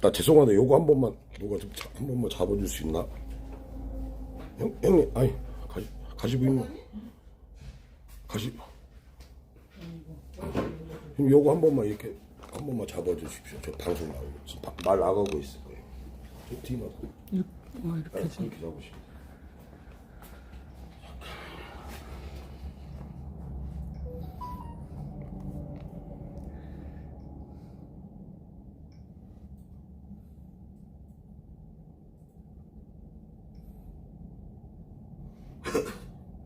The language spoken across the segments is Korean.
나 죄송한데 요거 한 번만 누가 좀 한 번만 잡아줄 수 있나? 형 형님 아니 가시 가시고 있나? 가시 형 요거 한 번만 이렇게 한 번만 잡아주십시오. 저 방송 나오고 지금 바- 말 나가고 있을 거예요. 저 뒤만 이렇게, 어, 이렇게. 이렇게 잡으시면.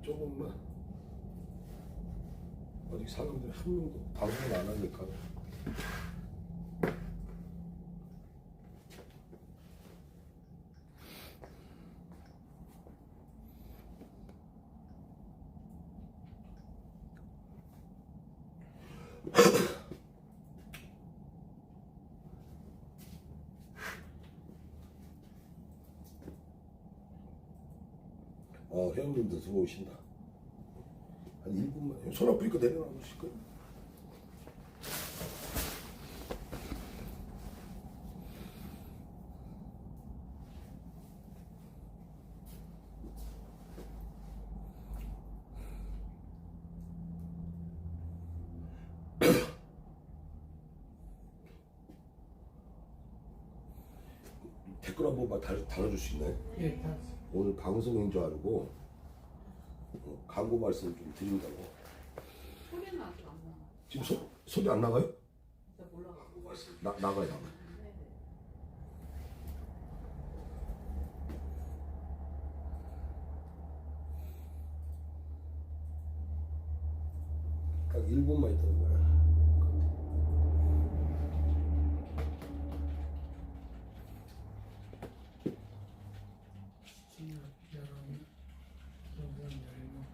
조금만 아직 사람들이 한 명도 방송을 안 하니까 어 회원님도 들어오신다. 한 1분만 손 아프니까 내려놔 보실 거예요. 댓글 한 번만 달, 달아줄 수 있나요? 예, 다 오늘 방송인 줄 알고 어, 광고 말씀 좀 드린다고 소리는 아직 안 나. 지금 소, 소리 안 나가요? 진짜 몰라. 나, 나가요 나가요 딱 1분만 있다는 거야 지금 열한, 여섯, 열일곱.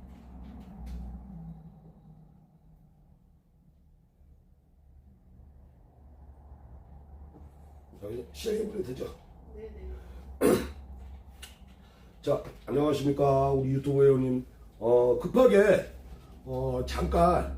자 이제 시작해보면 되죠? 네네. 자, 안녕하십니까. 우리 유튜브 회원님. 어, 급하게, 어, 잠깐,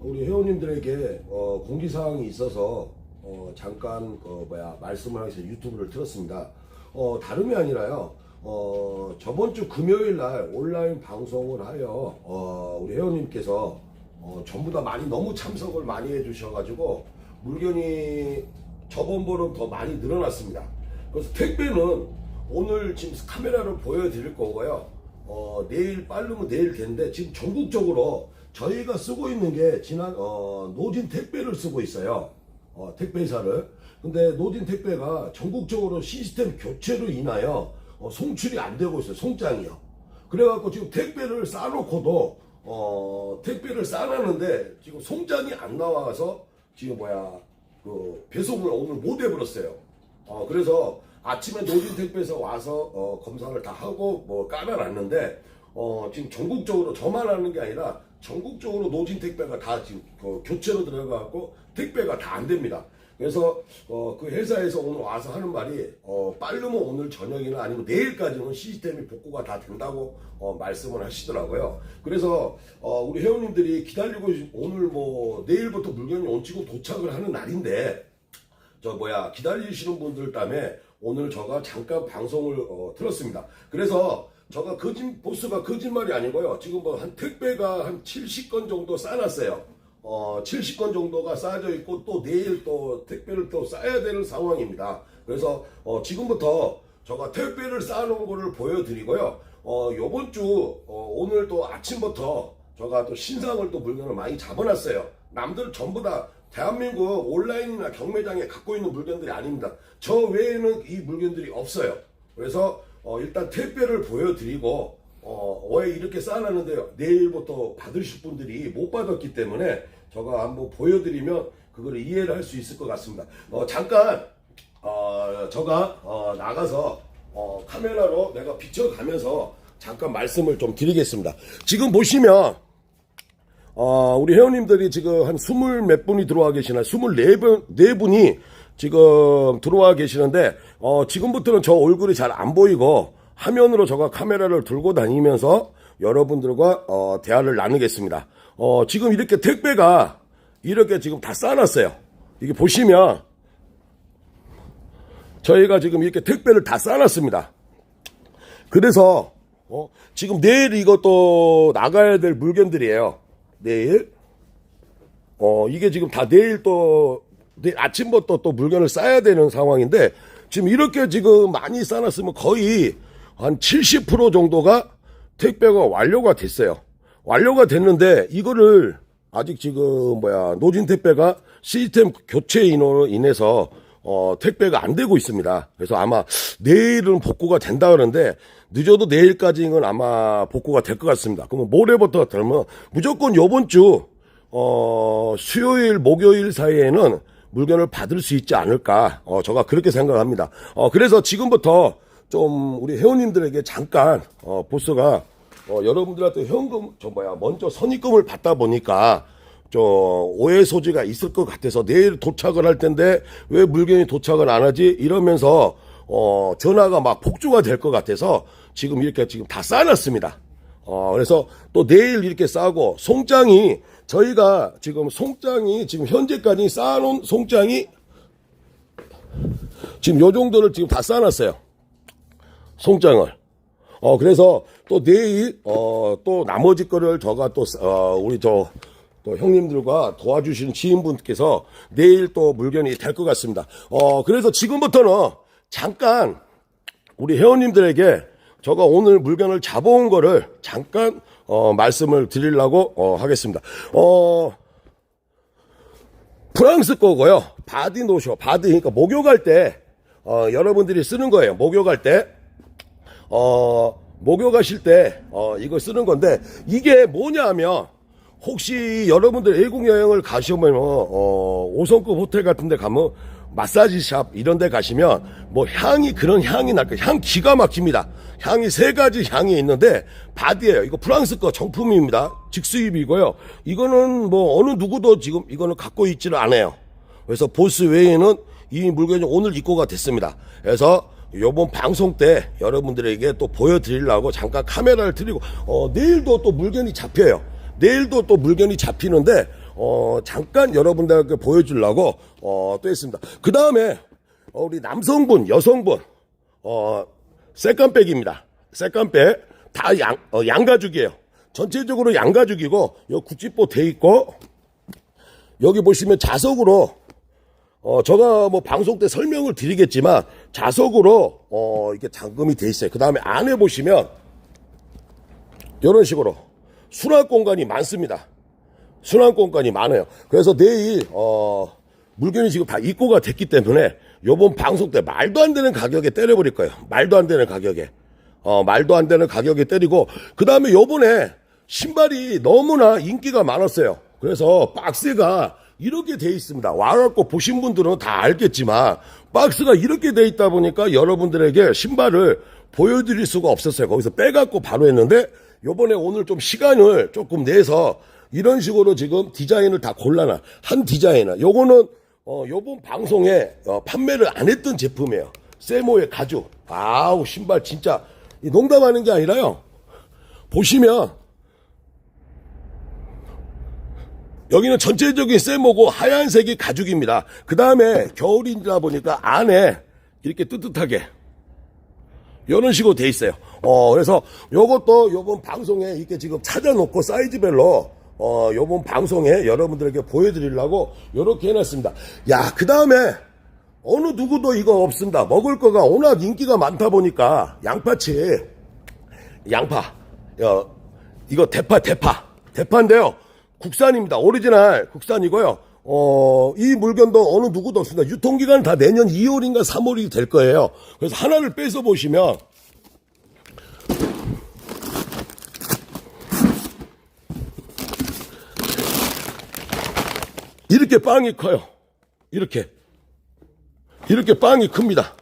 우리 회원님들에게, 어, 공지사항이 있어서, 어, 잠깐, 그, 뭐야, 말씀을 하기 위해서 유튜브를 틀었습니다. 어, 다름이 아니라요. 어, 저번 주 금요일 날 온라인 방송을 하여, 어, 우리 회원님께서, 어, 전부 다 많이 너무 참석을 많이 해주셔가지고, 물건이 저번보다 더 많이 늘어났습니다. 그래서 택배는 오늘 지금 카메라로 보여드릴 거고요. 어, 내일 빠르면 내일 텐데 지금 전국적으로 저희가 쓰고 있는 게 지난 어, 노진 택배를 쓰고 있어요. 어, 택배사를. 근데 노진 택배가 전국적으로 시스템 교체로 인하여 어, 송출이 안 되고 있어요. 송장이요. 그래갖고 지금 택배를 싸놓고도 어, 택배를 싸놨는데 지금 송장이 안 나와서 지금 뭐야 그 배송을 오늘 못 해버렸어요. 어, 그래서 아침에 노진 택배에서 와서 어, 검사를 다 하고 뭐 깔아놨는데 어, 지금 전국적으로 저만 하는 게 아니라 전국적으로 노진 택배가 다 지금 그 교체로 들어가고 택배가 다 안 됩니다. 그래서 어, 그 회사에서 오늘 와서 하는 말이 어, 빠르면 오늘 저녁이나 아니면 내일까지는 시스템이 복구가 다 된다고 어, 말씀을 하시더라고요. 그래서 어, 우리 회원님들이 기다리고 있- 오늘 뭐 내일부터 물건이 온치고 도착을 하는 날인데 저 뭐야 기다리시는 분들 때문에 오늘 저가 잠깐 방송을 어, 들었습니다. 그래서 저가 거짓 보스가 거짓말이 아니고요. 지금 뭐 한 택배가 한 70건 정도 쌓아놨어요. 어 70건 정도가 쌓여져 있고 또 내일 또 택배를 또 쌓아야 되는 상황입니다. 그래서 어, 지금부터 저가 택배를 쌓아놓은 거를 보여드리고요. 어 요번 주 어, 오늘 또 아침부터 저가 또 신상을 또 물건을 많이 잡아놨어요. 남들 전부 다 대한민국 온라인이나 경매장에 갖고 있는 물건들이 아닙니다. 저 외에는 이 물건들이 없어요. 그래서 어, 일단 택배를 보여드리고 어, 왜 이렇게 쌓아놨는데요. 내일부터 받으실 분들이 못 받았기 때문에 제가 한번 보여드리면 그걸 이해를 할 수 있을 것 같습니다. 어, 잠깐 어, 제가 어, 나가서 어, 카메라로 내가 비춰가면서 잠깐 말씀을 좀 드리겠습니다. 지금 보시면 어, 우리 회원님들이 지금 한 스물 몇 분이 들어와 계시나, 스물 네 분, 네 분이 지금 들어와 계시는데, 어, 지금부터는 저 얼굴이 잘 안 보이고, 화면으로 제가 카메라를 들고 다니면서 여러분들과, 어, 대화를 나누겠습니다. 어, 지금 이렇게 택배가 이렇게 지금 다 쌓아놨어요. 이게 보시면, 저희가 지금 이렇게 택배를 다 싸놨습니다. 그래서 어, 지금 내일 이것도 나가야 될 물건들이에요. 내일 어 이게 지금 다 내일 또 내일 아침부터 또 물건을 싸야 되는 상황인데 지금 이렇게 지금 많이 싸놨으면 거의 한 70% 정도가 택배가 완료가 됐어요. 완료가 됐는데 이거를 아직 지금 뭐야 노진 택배가 시스템 교체 인원으로 인해서 어 택배가 안 되고 있습니다. 그래서 아마 내일은 복구가 된다 그러는데 늦어도 내일까지는 아마 복구가 될 것 같습니다. 그러면 모레부터 되면 무조건 요번 주 어, 수요일, 목요일 사이에는 물건을 받을 수 있지 않을까. 어, 제가 그렇게 생각합니다. 어, 그래서 지금부터 좀 우리 회원님들에게 잠깐, 어, 보스가, 어, 여러분들한테 현금, 저 뭐야, 먼저 선입금을 받다 보니까, 저, 오해 소지가 있을 것 같아서 내일 도착을 할 텐데 왜 물건이 도착을 안 하지? 이러면서, 어, 전화가 막 폭주가 될 것 같아서 지금 이렇게 지금 다 쌓아놨습니다. 어, 그래서 또 내일 이렇게 싸고, 송장이, 저희가 지금 송장이, 지금 현재까지 쌓아놓은 송장이, 지금 요 정도를 지금 다 쌓아놨어요. 송장을. 어, 그래서 또 내일, 어, 또 나머지 거를 저가 또, 어, 우리 저, 또 형님들과 도와주시는 지인분께서 내일 또 물건이 될 것 같습니다. 어, 그래서 지금부터는 잠깐 우리 회원님들에게 제가 오늘 물건을 잡아온 거를 잠깐 어, 말씀을 드리려고 어, 하겠습니다. 어, 프랑스 거고요. 바디 노쇼, 바디 그러니까 목욕할 때 어, 여러분들이 쓰는 거예요. 목욕할 때 어, 목욕하실 때 어, 이거 쓰는 건데 이게 뭐냐면 혹시 여러분들 외국 여행을 가시면 어, 5성급 호텔 같은 데 가면 마사지 샵 이런 데 가시면 뭐 향이 그런 향이 날 거예요. 향 기가 막힙니다. 향이 세 가지 향이 있는데 바디예요. 이거 프랑스 거 정품입니다. 직수입이고요. 이거는 뭐 어느 누구도 지금 이거는 갖고 있지를 않아요. 그래서 보스 외에는 이 물건이 오늘 입고가 됐습니다. 그래서 요번 방송 때 여러분들에게 또 보여드리려고 잠깐 카메라를 드리고 어, 내일도 또 물건이 잡혀요. 내일도 또 물건이 잡히는데 어, 잠깐 여러분들에게 보여주려고 어, 또 했습니다. 그 다음에 어, 우리 남성분, 여성분 어, 색감백입니다. 색감백 다 양, 어, 양가죽이에요. 전체적으로 양가죽이고 요 구찌뽀 돼 있고 여기 보시면 자석으로 어, 제가 뭐 방송 때 설명을 드리겠지만 자석으로 어, 이렇게 잠금이 돼 있어요. 그 다음에 안에 보시면 이런 식으로 수납 공간이 많습니다. 공간이 많아요. 그래서 내일 어, 물건이 지금 다 입고가 됐기 때문에 요번 방송 때 말도 안 되는 가격에 때려버릴 거예요. 말도 안 되는 가격에. 어, 말도 안 되는 가격에 때리고 그 다음에 요번에 신발이 너무나 인기가 많았어요. 그래서 박스가 이렇게 돼 있습니다. 와갖고 보신 분들은 다 알겠지만 박스가 이렇게 돼 있다 보니까 여러분들에게 신발을 보여드릴 수가 없었어요. 거기서 빼갖고 바로 했는데 요번에 오늘 좀 시간을 조금 내서 이런 식으로 지금 디자인을 다 골라놔. 한 디자인을. 요거는 어, 요번 방송에 어, 판매를 안 했던 제품이에요. 세모의 가죽. 아우, 신발 진짜 이 농담하는 게 아니라요. 보시면 여기는 전체적인 세모고 하얀색이 가죽입니다. 그 다음에 겨울이다 보니까 안에 이렇게 뜨뜻하게 이런 식으로 돼 있어요. 어, 그래서 요것도 요번 방송에 이렇게 지금 찾아놓고 사이즈별로 어, 요번 방송에 여러분들에게 보여드리려고 요렇게 해놨습니다. 야, 그 다음에 어느 누구도 이거 없습니다. 먹을 거가 워낙 인기가 많다 보니까 양파치, 양파, 어, 이거 대파, 대파, 대파인데요. 국산입니다. 오리지널 국산이고요. 어, 이 물건도 어느 누구도 없습니다. 유통기간 다 내년 2월인가 3월이 될 거예요. 그래서 하나를 빼서 보시면 이렇게 빵이 커요. 이렇게. 이렇게 빵이 큽니다.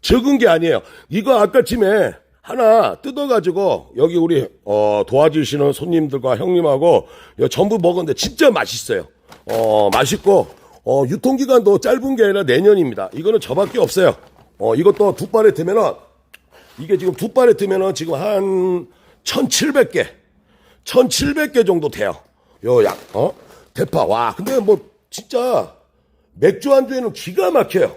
적은 게 아니에요. 이거 아까쯤에 하나 뜯어가지고 여기 우리 어, 도와주시는 손님들과 형님하고 전부 먹었는데 진짜 맛있어요. 어, 맛있고 어, 유통기간도 짧은 게 아니라 내년입니다. 이거는 저밖에 없어요. 어, 이것도 두 발에 드면은 이게 지금 두 발에 드면은 지금 한 1700개 1700개 정도 돼요. 요 약, 어? 대파. 와, 근데 뭐, 진짜, 맥주 안주에는 기가 막혀요.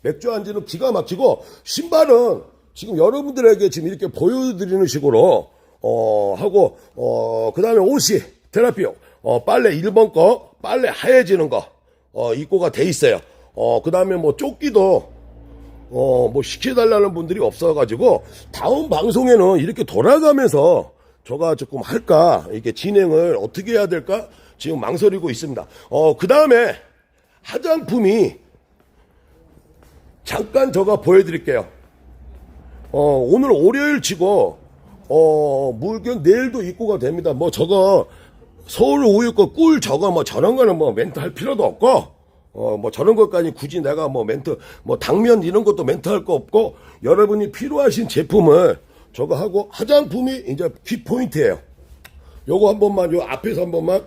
맥주 안주는 기가 막히고 신발은 지금 여러분들에게 지금 이렇게 보여드리는 식으로 어 하고 어 그다음에 옷이 테라피용 어 빨래 1번 거 빨래 하얘지는 거어 입고가 돼 있어요. 어 그다음에 뭐 조끼도 어, 뭐 시켜달라는 분들이 없어가지고, 다음 방송에는 이렇게 돌아가면서 저가 조금 할까, 이렇게 진행을 어떻게 해야 될까, 지금 망설이고 있습니다. 어, 그 다음에 화장품이 잠깐 저가 보여드릴게요. 어, 오늘 월요일 치고, 어, 물건 내일도 입고가 됩니다. 뭐 저거, 서울 우유 거 꿀 저거 뭐 저런 거는 뭐 멘트 할 필요도 없고, 어, 뭐 저런 것까지 굳이 내가 뭐 멘트, 뭐 당면 이런 것도 멘트 할 거 없고, 여러분이 필요하신 제품을 저거 하고, 화장품이 이제 키포인트예요 요거 한 번만, 요 앞에서 한 번만,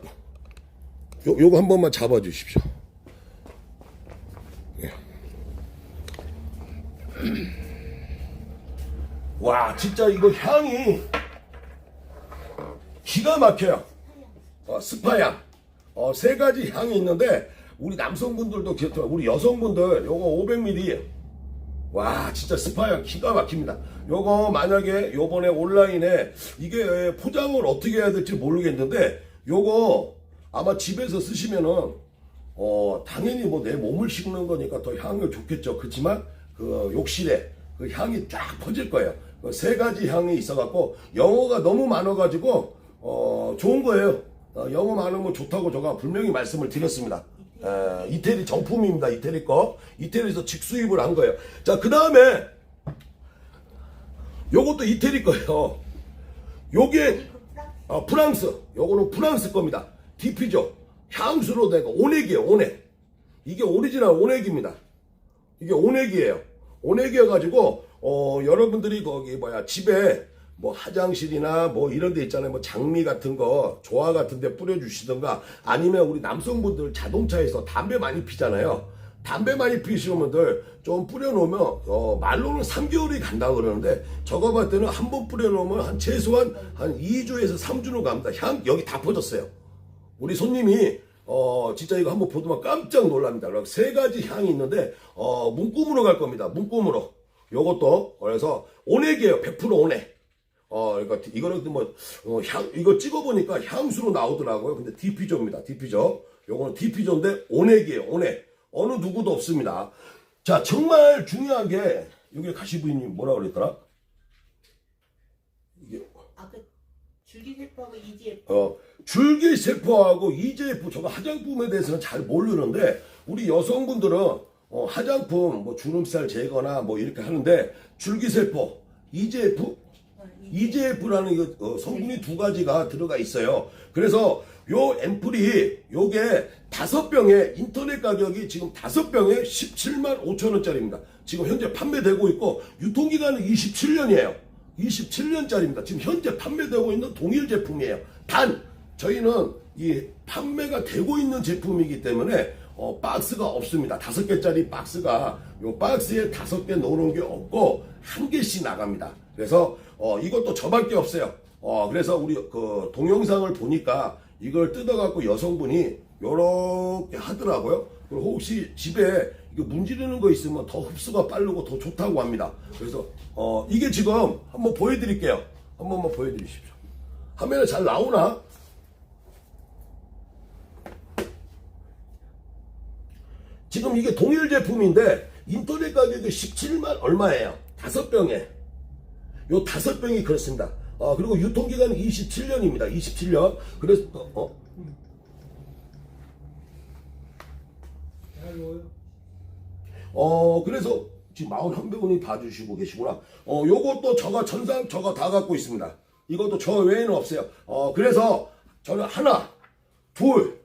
요, 요거 한 번만 잡아 주십시오. 와, 진짜 이거 향이 기가 막혀요. 어, 스파향. 어, 세 가지 향이 있는데, 우리 남성분들도 기억해 우리 여성분들, 요거 500ml. 와, 진짜 스파향 기가 막힙니다. 요거 만약에 요번에 온라인에 이게 포장을 어떻게 해야 될지 모르겠는데, 요거 아마 집에서 쓰시면은, 어, 당연히 뭐 내 몸을 씻는 거니까 더 향이 좋겠죠. 그렇지만, 그 욕실에 그 향이 쫙 퍼질 거예요. 그 세 가지 향이 있어갖고, 영어가 너무 많아가지고, 어, 좋은 거예요. 어, 영어 많으면 좋다고 제가 분명히 말씀을 드렸습니다. 에, 이태리 정품입니다. 이태리 거. 이태리에서 직수입을 한 거예요. 자, 그 다음에, 요것도 이태리 거예요. 요게, 어, 프랑스. 요거는 프랑스 겁니다. 디피죠. 향수로 내가 오넥이에요, 오넥. 이게 오리지널 오넥입니다. 이게 오넥이에요. 오넥이어가지고, 어, 여러분들이 거기, 뭐야, 집에, 뭐 화장실이나 뭐 이런 데 있잖아요. 뭐 장미 같은 거, 조화 같은 데 뿌려주시던가 아니면 우리 남성분들 자동차에서 담배 많이 피잖아요. 담배 많이 피시는 분들 좀 뿌려놓으면, 어, 말로는 3개월이 간다고 그러는데 저거 봤을 때는 한 번 뿌려놓으면 한 최소한 한 2주에서 3주는 갑니다. 향, 여기 다 퍼졌어요. 우리 손님이 어 진짜 이거 한번 보더만 깜짝 놀랍니다. 세 가지 향이 있는데 어 문구으로 갈 겁니다. 문구으로 요것도 그래서 온액이에요. 100% 온액. 어 그러니까 이거는 뭐향 이거 찍어 보니까 향수로 나오더라고요. 근데 디피조입니다. 디피조. 요거는 디피조인데 온액이에요. 온액. 어느 누구도 없습니다. 자 정말 중요한 게 여기 가시부인님 뭐라 그랬더라? 이게 아까 줄기세포하고 이지에 어, 줄기세포하고 EJF 저거 화장품에 대해서는 잘 모르는데 우리 여성분들은 어, 화장품 뭐 주름살 제거나 뭐 이렇게 하는데 줄기세포 EJF EJF라는 이거 어, 성분이 두 가지가 들어가 있어요. 그래서 요 앰플이 요게 다섯 병에 인터넷 가격이 지금 다섯 병에 17만 5천 원짜리입니다. 지금 현재 판매되고 있고 유통기간은 27년이에요. 27년짜리입니다. 지금 현재 판매되고 있는 동일 제품이에요. 단 저희는 이 판매가 되고 있는 제품이기 때문에 어, 박스가 없습니다. 다섯 개짜리 박스가 요 박스에 다섯 개 넣어놓은 게 없고 한 개씩 나갑니다. 그래서 어, 이것도 저밖에 없어요. 어, 그래서 우리 그 동영상을 보니까 이걸 뜯어갖고 여성분이 요렇게 하더라고요. 그리고 혹시 집에 이거 문지르는 거 있으면 더 흡수가 빠르고 더 좋다고 합니다. 그래서 어, 이게 지금 한번 보여드릴게요. 한 번만 보여드리십시오. 화면에 잘 나오나? 지금 이게 동일 제품인데 인터넷 가격이 17만 얼마예요? 다섯 병에. 요 다섯 병이 그렇습니다. 어, 그리고 유통기간은 27년입니다. 27년. 그래서, 어, 어. 어, 그래서 지금 41병원이 봐주시고 계시구나. 어, 요것도 저가 전상 저가 다 갖고 있습니다. 이것도 저 외에는 없어요. 어, 그래서 저는 하나, 둘,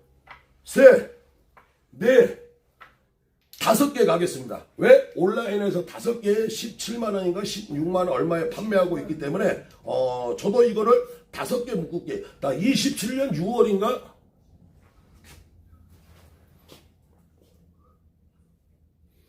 셋, 넷, 다섯 개 가겠습니다. 왜? 온라인에서 다섯 개에 17만 원인가 16만 원 얼마에 판매하고 있기 때문에 어 저도 이거를 다섯 개 묶을게. 나 27년 6월인가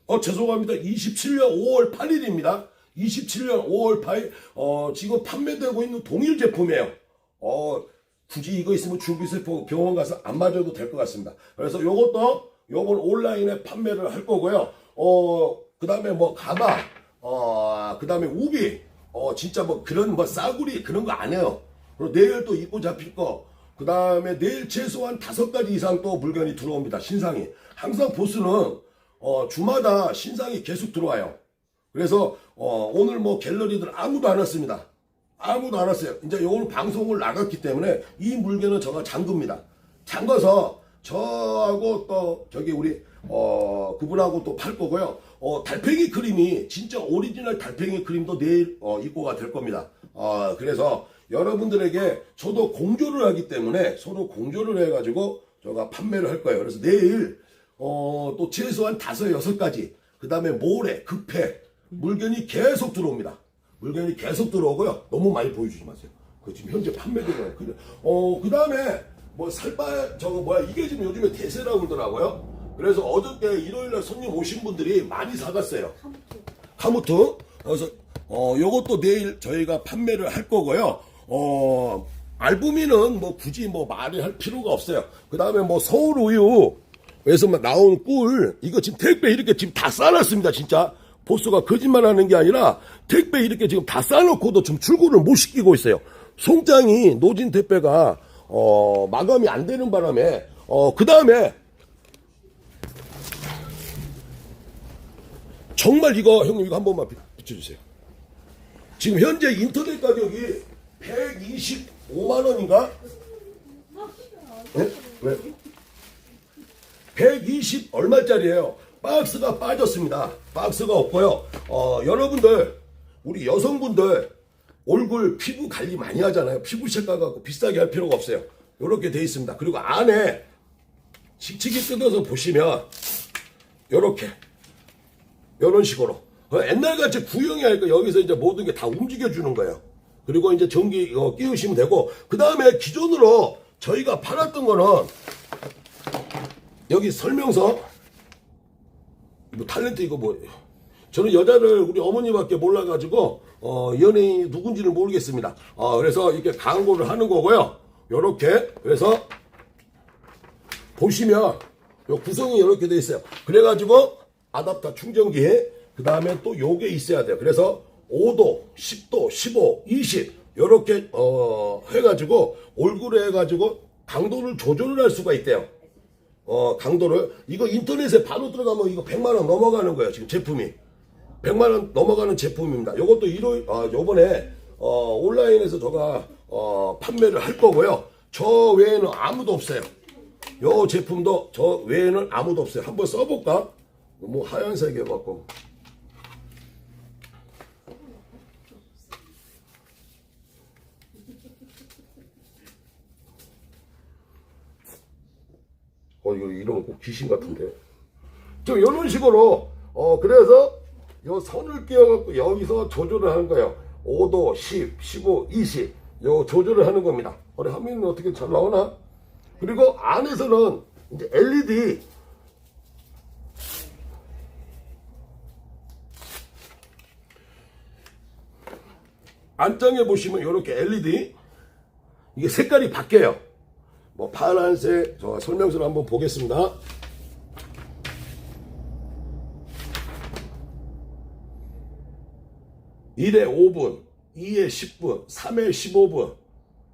어 죄송합니다. 27년 5월 8일입니다. 27년 5월 8일 어 지금 판매되고 있는 동일 제품이에요. 어 굳이 이거 있으면 줄기세포 병원 가서 안 맞아도 될 것 같습니다. 그래서 요것도 요번 온라인에 판매를 할 거고요. 어 그 다음에 뭐 가마, 어, 그 다음에 우비, 어, 진짜 뭐 그런 뭐 싸구리 그런 거 안 해요. 그리고 내일 또 입고 잡힐 거, 그 다음에 내일 최소한 다섯 가지 이상 또 물건이 들어옵니다. 신상이. 항상 보스는, 어, 주마다 신상이 계속 들어와요. 그래서, 어, 오늘 뭐 갤러리들 아무도 안 왔습니다. 아무도 안 왔어요. 이제 오늘 방송을 나갔기 때문에 이 물건은 제가 잠급니다. 잠궈서 저하고 또 저기 우리 어 그분하고 또 팔 거고요. 어 달팽이 크림이 진짜 오리지널 달팽이 크림도 내일 어 입고가 될 겁니다. 어 그래서 여러분들에게 저도 공조를 하기 때문에 서로 공조를 해가지고 제가 판매를 할 거예요. 그래서 내일 어 또 최소한 다섯 여섯 가지 그 다음에 모레 급해 물건이 계속 들어옵니다. 물건이 계속 들어오고요. 너무 많이 보여주지 마세요. 그 지금 현재 판매되는 그, 어, 그 다음에 뭐 살바, 저거 뭐야, 이게 지금 요즘에 대세라고 그러더라고요. 그래서 어저께 일요일날 손님 오신 분들이 많이 사갔어요. 카무트. 그래서, 어, 요것도 내일 저희가 판매를 할 거고요. 어, 알부민은 뭐 굳이 뭐 말을 할 필요가 없어요. 그 다음에 뭐 서울 우유, 에서 나온 꿀, 이거 지금 택배 이렇게 지금 다 싸놨습니다, 진짜. 보스가 거짓말 하는 게 아니라 택배 이렇게 지금 다 싸놓고도 지금 출고를 못 시키고 있어요. 송장이 노진 택배가, 어, 마감이 안 되는 바람에, 어, 그 다음에, 정말 이거, 형님 이거 한 번만 비- 비춰주세요. 지금 현재 인터넷 가격이 125만 원인가? 네? 왜? 120 얼마짜리예요. 박스가 빠졌습니다. 박스가 없고요. 어, 여러분들 우리 여성분들 얼굴 피부 관리 많이 하잖아요. 피부 색깔 갖고 비싸게 할 필요가 없어요. 이렇게 돼 있습니다. 그리고 안에 칙칙이 뜯어서 보시면 이렇게 이런 식으로 어, 옛날같이 구형이 아니까 여기서 이제 모든 게 다 움직여 주는 거예요. 그리고 이제 전기 어, 끼우시면 되고 그 다음에 기존으로 저희가 팔았던 거는 여기 설명서 뭐 탤런트 이거 뭐 저는 여자를 우리 어머니밖에 몰라가지고 어 연예인이 누군지를 모르겠습니다. 어 그래서 이렇게 광고를 하는 거고요. 요렇게 그래서 보시면 요 구성이 이렇게 돼 있어요. 그래가지고 아답터 충전기에 그 다음에 또 요게 있어야 돼요. 그래서 5도, 10도, 15, 20 요렇게 어 해가지고 얼굴에 해가지고 강도를 조절을 할 수가 있대요. 어, 강도를, 이거 인터넷에 바로 들어가면 이거 100만 원 넘어가는 거예요, 지금 제품이. 100만원 넘어가는 제품입니다. 요것도 일요일, 아, 요번에, 어, 온라인에서 제가, 어, 판매를 할 거고요. 저 외에는 아무도 없어요. 요 제품도 저 외에는 아무도 없어요. 한번 써볼까? 뭐 하얀색 해갖고. 어, 이거 거꼭 귀신 같은데. 좀 이런 식으로, 어, 그래서 요 선을 끼워갖고 여기서 조절을 하는 거예요. 5도, 10, 15, 20. 요 조절을 하는 겁니다. 우리 화면이 어떻게 잘 나오나? 그리고 안에서는 이제 LED. 안장에 보시면 이렇게 LED. 이게 색깔이 바뀌어요. 뭐 파란색 저 설명서를 한번 보겠습니다. 일에 5분, 2에 10분, 3에 15분,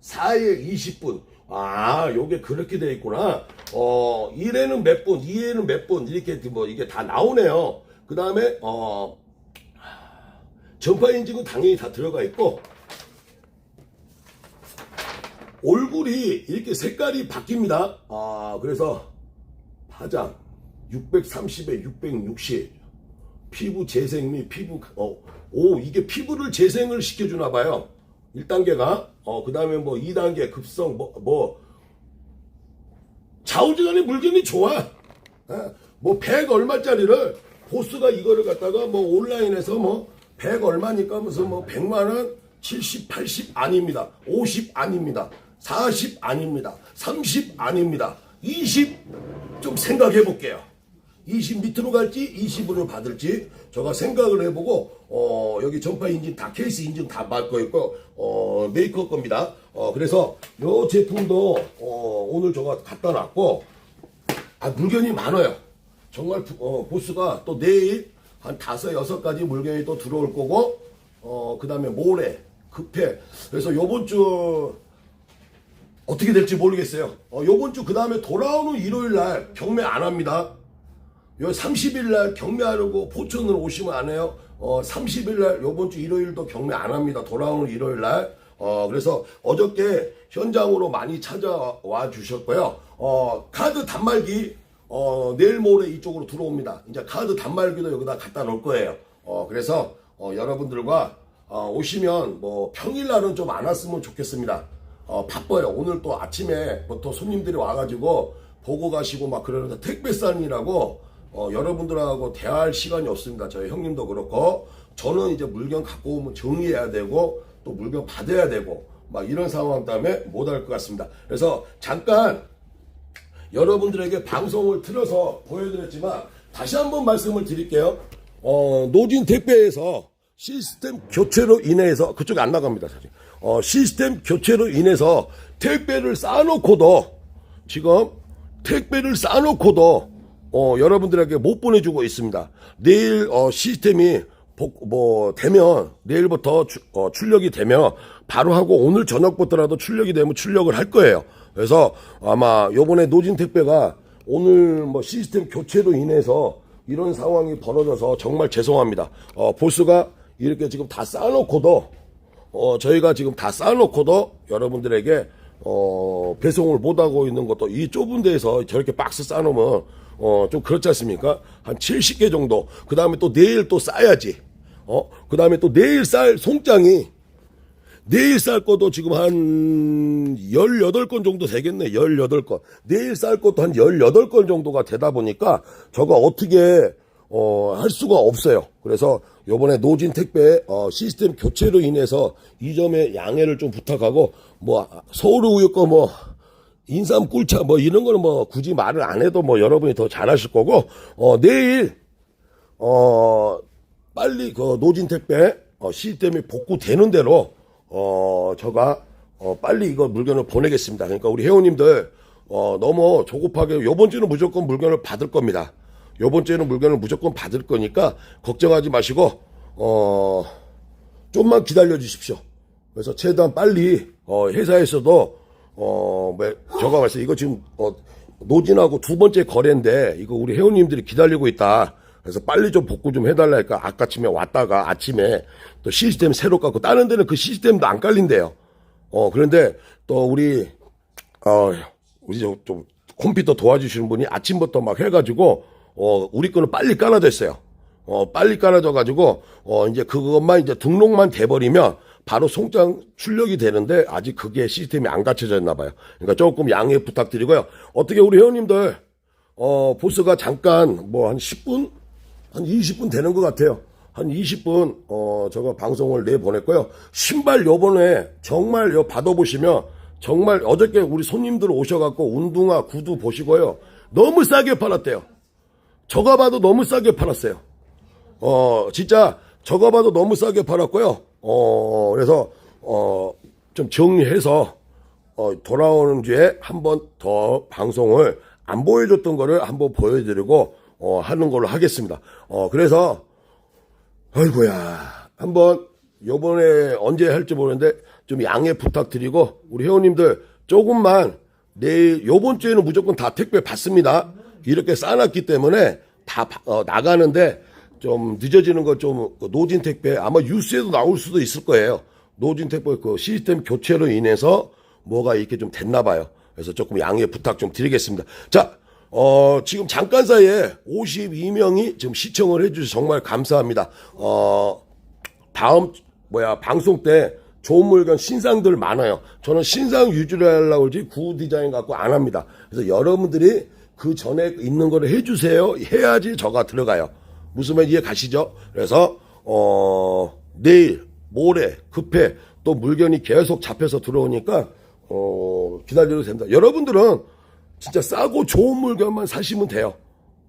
4에 20분. 아, 요게 그렇게 돼 있구나. 어, 1에는 몇 분, 2에는 몇 분, 이렇게 뭐 이게 다 나오네요. 그 다음에, 어, 전파 인증은 당연히 다 들어가 있고, 얼굴이 이렇게 색깔이 바뀝니다. 아, 그래서 화장 630에 660 피부 재생 및 피부 어, 오 이게 피부를 재생을 시켜주나 봐요. 1단계가 어 그 다음에 뭐 2단계 급성 뭐, 뭐 좌우지간의 물건이 좋아. 예, 뭐100 얼마짜리를 보스가 이거를 갖다가 뭐 온라인에서 뭐 100 얼마니까 무슨 뭐 100만 원, 70, 80 아닙니다. 50 아닙니다. 40 아닙니다. 30 아닙니다. 20 좀 생각해 볼게요. 20 밑으로 갈지 20으로 받을지 제가 생각을 해보고 어 여기 전파 인증 다 케이스 인증 다 받고 있고 어 메이크업 겁니다. 어 그래서 요 제품도 어 오늘 제가 갖다 놨고 아 물건이 많아요. 정말 부- 어, 보스가 또 내일 한 다섯 여섯 가지 물건이 또 들어올 거고 어 그 다음에 모레 급해 그래서 요번 주 어떻게 될지 모르겠어요. 어 요번 주 그 다음에 돌아오는 일요일 날 경매 안 합니다. 요 30일 날 경매하려고 포천으로 오시면 안 해요. 어 30일 날 요번 주 일요일도 경매 안 합니다. 돌아오는 일요일 날. 어 그래서 어저께 현장으로 많이 찾아와 주셨고요. 어 카드 단말기 어 내일 모레 이쪽으로 들어옵니다. 이제 카드 단말기도 여기다 갖다 놓을 거예요. 어 그래서 어 여러분들과 어, 오시면 뭐 평일 날은 좀 안 왔으면 좋겠습니다. 어, 바빠요. 오늘 또 아침에부터 손님들이 와가지고 보고 가시고 막 그러는데 택배산이라고 어, 여러분들하고 대화할 시간이 없습니다. 저희 형님도 그렇고 저는 이제 물건 갖고 오면 정리해야 되고 또 물건 받아야 되고 막 이런 상황 때문에 못할 것 같습니다. 그래서 잠깐 여러분들에게 방송을 틀어서 보여드렸지만 다시 한번 말씀을 드릴게요. 어, 노진 택배에서 시스템 교체로 인해서 그쪽에 안 나갑니다. 사실. 어, 시스템 교체로 인해서 택배를 쌓아놓고도 지금 택배를 쌓아놓고도 어, 여러분들에게 못 보내주고 있습니다. 내일 어, 시스템이 복- 뭐 되면 내일부터 주- 어, 출력이 되면 바로 하고 오늘 저녁부터라도 출력이 되면 출력을 할 거예요. 그래서 아마 요번에 노진 택배가 오늘 뭐 시스템 교체로 인해서 이런 상황이 벌어져서 정말 죄송합니다. 어, 보스가 이렇게 지금 다 쌓아놓고도 어, 저희가 지금 다 쌓아놓고도 여러분들에게 어, 배송을 못하고 있는 것도 이 좁은 데에서 저렇게 박스 쌓아놓으면 어, 좀 그렇지 않습니까? 한 70개 정도. 그 다음에 또 내일 또 싸야지. 어, 그 다음에 또 내일 쌀 송장이 내일 쌀 것도 지금 한 18건 정도 되겠네. 18건. 내일 쌀 것도 한 18건 정도가 되다 보니까 저거 어떻게 어, 할 수가 없어요. 그래서 요번에 노진 택배 어, 시스템 교체로 인해서 이 점에 양해를 좀 부탁하고 뭐 서울 우유 거뭐 인삼 꿀차 뭐 이런 거는 뭐 굳이 말을 안 해도 뭐 여러분이 더 잘하실 거고 어, 내일 어, 빨리 그 노진 택배 어, 시스템이 복구되는 대로 어, 저가 어, 빨리 이거 물건을 보내겠습니다. 그러니까 우리 회원님들 어, 너무 조급하게 요번 주는 무조건 물건을 받을 겁니다. 요번 주에는 물건을 무조건 받을 거니까 걱정하지 마시고 어, 좀만 기다려 주십시오. 그래서 최대한 빨리 어, 회사에서도 어, 뭐, 저가 말씀 이거 지금 어, 노진하고 두 번째 거래인데 이거 우리 회원님들이 기다리고 있다. 그래서 빨리 좀 복구 좀 해달라 니까 아까쯤에 왔다가 아침에 또 시스템 새로 깎고 다른 데는 그 시스템도 안 깔린대요. 어 그런데 또 우리 어 우리 저, 좀 컴퓨터 도와주시는 분이 아침부터 막 해가지고 어 우리 거는 빨리 깔아져 있어요. 어 빨리 깔아져 가지고 어 이제 그것만 이제 등록만 돼버리면 바로 송장 출력이 되는데 아직 그게 시스템이 안 갖춰져 있나 봐요. 그러니까 조금 양해 부탁드리고요. 어떻게 우리 회원님들 어 보스가 잠깐 뭐 한 10분 한 20분 되는 것 같아요. 한 20분 어 저거 방송을 내 보냈고요. 신발 요번에 정말 요 받아보시면 정말 어저께 우리 손님들 오셔갖고 운동화 구두 보시고요. 너무 싸게 팔았대요. 저가 봐도 너무 싸게 팔았어요. 어 진짜 저가 봐도 너무 싸게 팔았고요. 어 그래서 어 좀 정리해서 어, 돌아오는 주에 한 번 더 방송을 안 보여줬던 거를 한번 보여드리고 어, 하는 걸로 하겠습니다. 어, 그래서 아이고야 한번 요번에 언제 할지 모르는데 좀 양해 부탁드리고 우리 회원님들 조금만 내일 요번 주에는 무조건 다 택배 받습니다. 이렇게 쌓아놨기 때문에 다 바- 어, 나가는데 좀 늦어지는 거좀 노진 택배 아마 뉴스에도 나올 수도 있을 거예요. 노진 택배 그 시스템 교체로 인해서 뭐가 이렇게 좀 됐나 봐요. 그래서 조금 양해 부탁 좀 드리겠습니다. 자, 어, 지금 잠깐 사이에 52명이 지금 시청을 해주셔서 정말 감사합니다. 어, 다음 뭐야 방송 때 좋은 물건 신상들 많아요. 저는 신상 위주로 하려고 그러지 구 디자인 갖고 안 합니다. 그래서 여러분들이 그 전에 있는 거를 해주세요. 해야지 저가 들어가요. 무슨 말 이해 가시죠? 그래서 어 내일 모레 급해 또 물건이 계속 잡혀서 들어오니까 어 기다려도 됩니다. 여러분들은 진짜 싸고 좋은 물건만 사시면 돼요.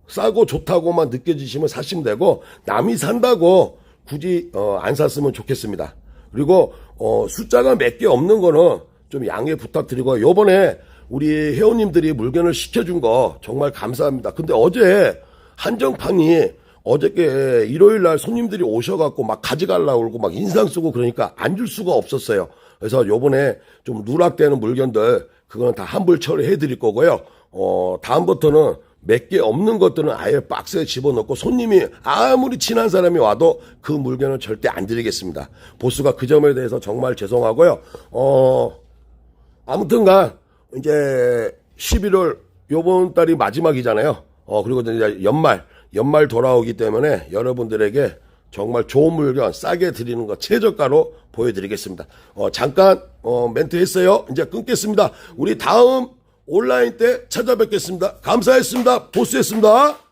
싸고 좋다고만 느껴지시면 사시면 되고 남이 산다고 굳이 어, 안 샀으면 좋겠습니다. 그리고 어, 숫자가 몇 개 없는 거는 좀 양해 부탁드리고 요번에 우리 회원님들이 물건을 시켜준 거 정말 감사합니다. 근데 어제 한정판이 어저께 일요일 날 손님들이 오셔갖고 막 가져가려고 그러고 막 인상 쓰고 그러니까 안 줄 수가 없었어요. 그래서 요번에 좀 누락되는 물건들 그거는 다 환불 처리해 드릴 거고요. 어, 다음부터는 몇 개 없는 것들은 아예 박스에 집어넣고 손님이 아무리 친한 사람이 와도 그 물건은 절대 안 드리겠습니다. 보수가 그 점에 대해서 정말 죄송하고요. 어, 아무튼간 이제 11월 요번 달이 마지막이잖아요. 어 그리고 이제 연말 연말 돌아오기 때문에 여러분들에게 정말 좋은 물건 싸게 드리는 거 최저가로 보여드리겠습니다. 어 잠깐 어 멘트 했어요. 이제 끊겠습니다. 우리 다음 온라인 때 찾아뵙겠습니다. 감사했습니다. 보스였습니다.